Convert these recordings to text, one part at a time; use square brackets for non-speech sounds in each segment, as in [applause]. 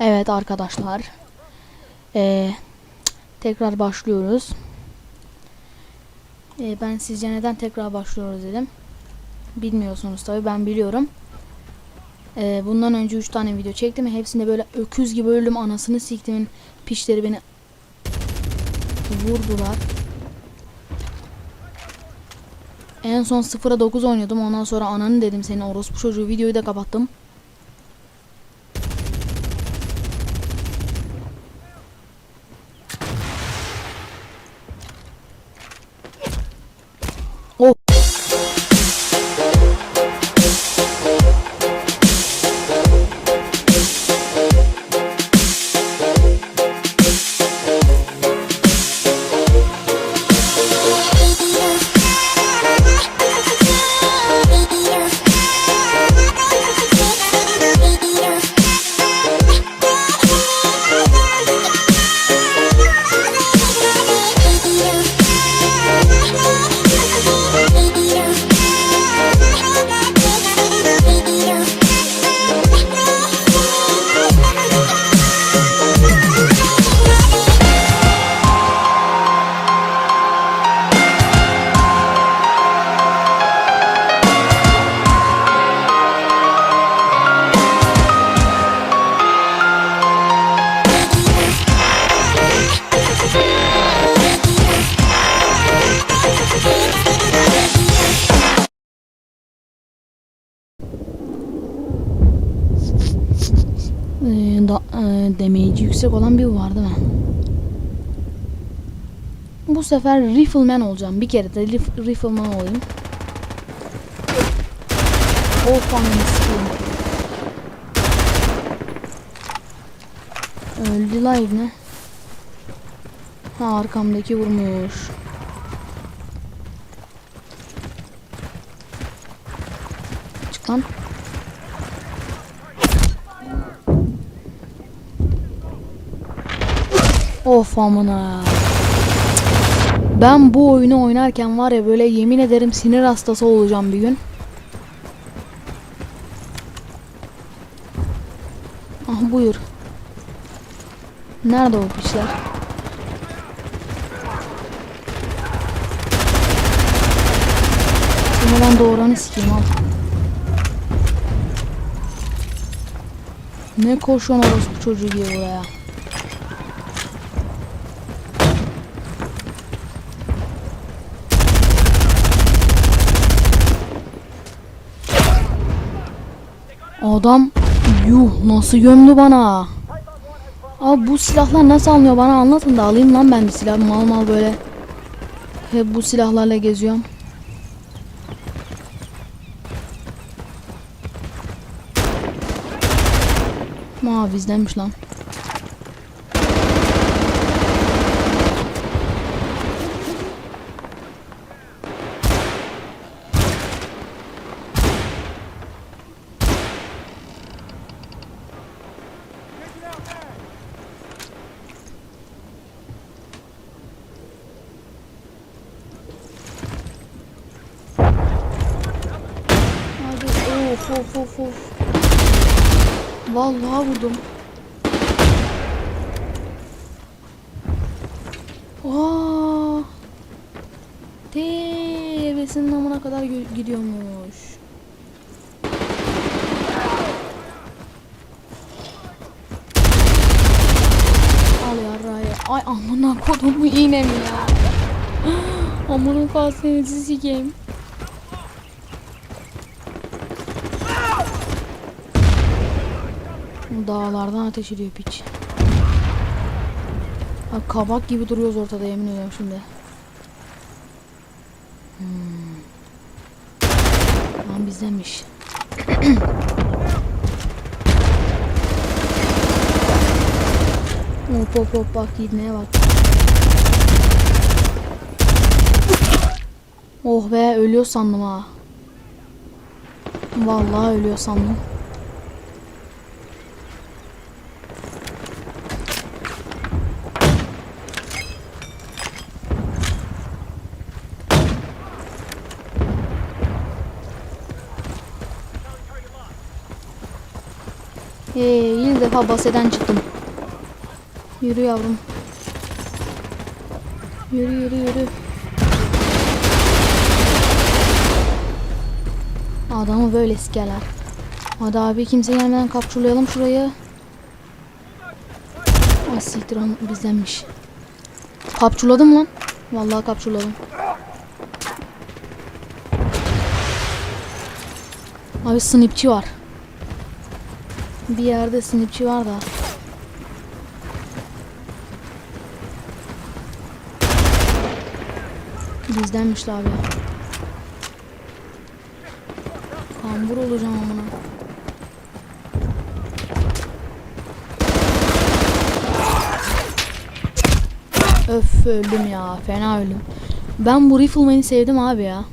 Evet arkadaşlar. Ee, tekrar başlıyoruz. Ee, ben sizce neden tekrar başlıyoruz dedim. Bilmiyorsunuz tabi ben biliyorum. Ee, bundan önce 3 tane video çektim. Hepsinde böyle öküz gibi öldüm. Anasını siktimin pişleri beni vurdular. En son 0'a 9 oynuyordum. Ondan sonra ananı dedim senin orospu çocuğu videoyu da kapattım. Ee, da, e, demeyici yüksek olan bir var değil mi? Bu sefer Rifleman olacağım. Bir kere de rif- Rifleman olayım. Of sikeyim. Öldü la ibne. Ha arkamdaki vurmuş. Çık lan. Of amına. Ben bu oyunu oynarken var ya böyle yemin ederim sinir hastası olacağım bir gün. Ah buyur. Nerede o pişler? Şimdi ben doğranı sikeyim al. Ne koşuyorsun orospu çocuğu diye buraya. Adam yuh nasıl gömdü bana. Abi bu silahlar nasıl alınıyor bana anlatın da alayım lan ben de silah mal mal böyle. Hep bu silahlarla geziyorum. Aa bizdenmiş lan. Hadi of of. Vallahi vurdum. Aa! Tevesinin amına kadar gidiyormuş. Al yarrayı. Ay amına kodumu iğnem ya. [gasps] Amına kalsenizi sikeyim. Dağlardan ateş ediyor piç. Ha, kabak gibi duruyoruz ortada yemin ediyorum şimdi. Hmm. Lan bizdenmiş. [coughs] hop hop hop bak gitmeye bak. Oh be ölüyor sandım ha. Vallahi ölüyor sandım. Ee, bir defa baseden çıktım. Yürü yavrum. Yürü yürü yürü. Adamı böyle sikerler. Hadi abi kimse gelmeden kapçulayalım şurayı. Ay siktir bizdenmiş. Kapçuladım lan. Vallahi kapçuladım. Abi snipçi var. Bir yerde snipçi var da. Bizdenmiş abi. Kambur olacağım amına. Öf öldüm ya. Fena öldüm. Ben bu Rifleman'i sevdim abi ya.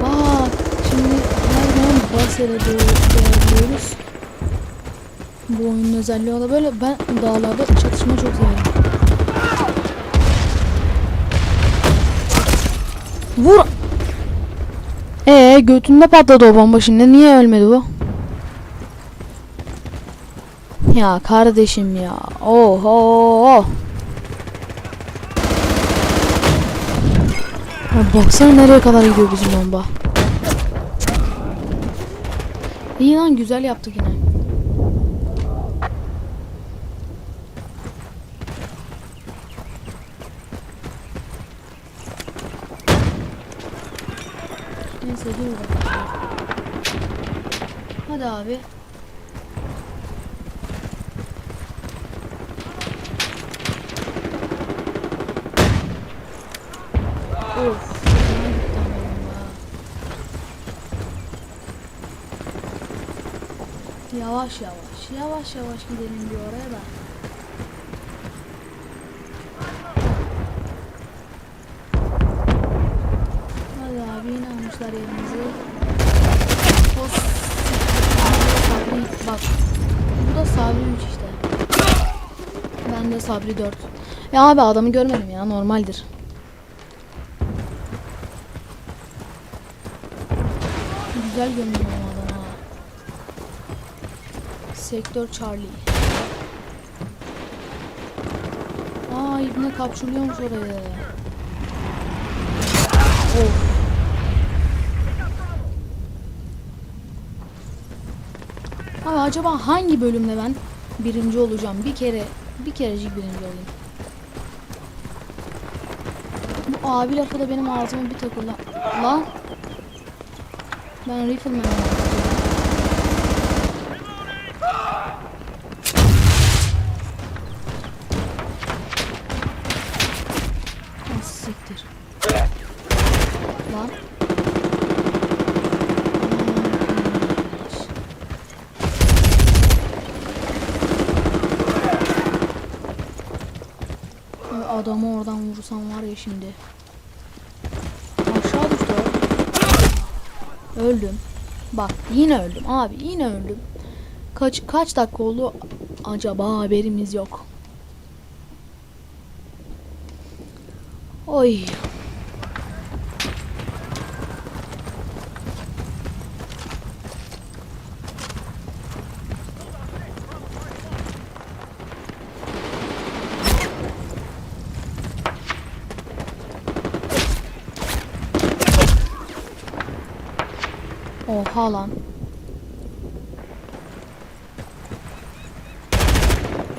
Bak şimdi her Basel'e doğru. Bu oyunun özelliği o da böyle. Ben dağlarda çatışma çok severim. Vur! Ee götünde patladı o bomba şimdi. Niye ölmedi bu? Ya kardeşim ya. Oho. Ya baksana nereye kadar gidiyor bizim bomba. İyi lan güzel yaptık yine. Neyse dur. Hadi abi. Of. fena gitti ama bomba. Yavaş yavaş, yavaş yavaş gidelim bir oraya da. Hadi abi yine almışlar yerimizi. Sabri, bak. Bu da Sabri 3 işte. Ben de Sabri 4. Ya abi adamı görmedim ya normaldir. Güzel ha. Sektör Charlie. Aa ibne kapçuluyormuş orayı. Of. Abi acaba hangi bölümde ben birinci olacağım? Bir kere, bir kerecik birinci olayım. Bu abi lafı da benim ağzıma bir takılı. Lan. Ben rifleman'ım. Ah, Siktir. Lan. Adamı oradan vursam var ya şimdi. Aşağı düştü. Öldüm. Bak yine öldüm abi yine öldüm. Kaç kaç dakika oldu acaba haberimiz yok. Oy. Oha lan.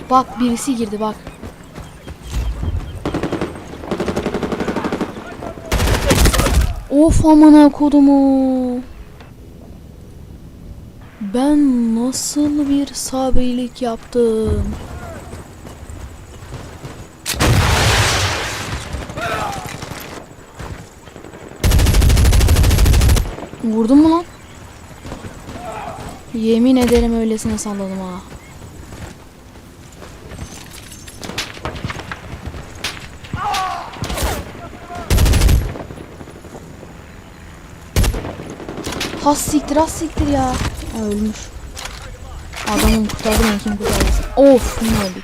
Bak birisi girdi bak. Of amına kodumu. Ben nasıl bir sabrilik yaptım? Vurdun mu lan? Yemin ederim öylesine salladım ha. Has siktir has siktir ya. Aa, ölmüş. Adamı kurtardım ya kim kurtarsın. Of ne oldu?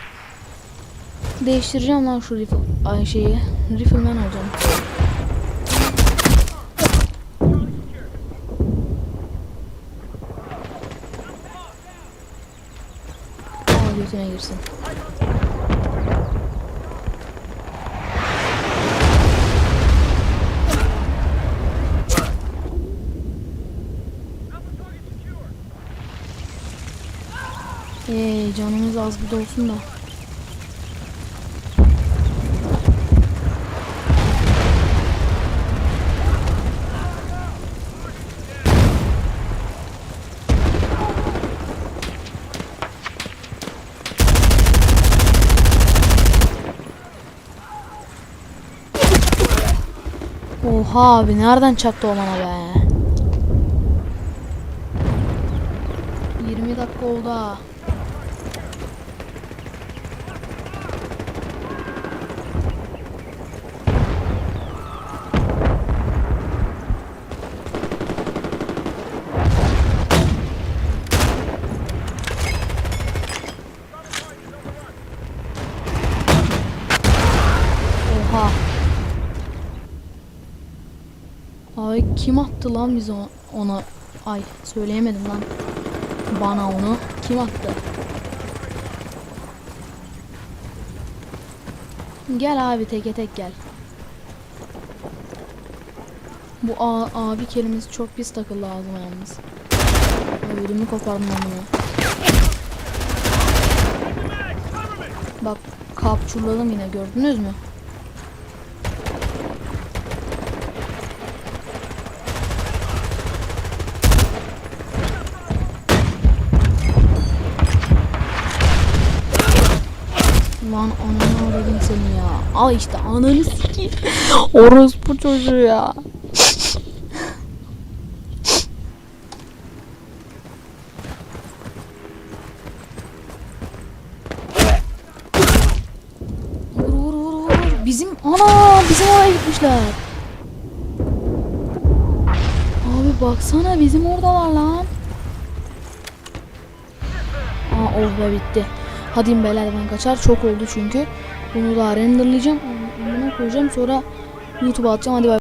Değiştireceğim lan şu rifle ay şeyi. Rifleman olacağım. Aa götüne girsin. Canımız az bir de olsun da. Oha abi nereden çaktı o bana be? 20 dakika oldu ha. Oha. Ay kim attı lan bize o- ona? Ay söyleyemedim lan. Bana onu kim attı? Gel abi teke tek gel. Bu abi kelimesi çok pis takıldı ağzıma yalnız. Ödümü kopardım ben bunu. Bak kapçurladım yine gördünüz mü? Lan ananı aradım seni ya. Al işte ananı sikeyim. [laughs] Orospu çocuğu ya. Vur vur vur vur. Bizim ana bizim oraya gitmişler. Abi baksana bizim oradalar lan. Aa oh bitti. Hadi beyler ben kaçar çok oldu çünkü. Bunu da renderlayacağım. Bunu koyacağım sonra YouTube'a atacağım. Hadi bay.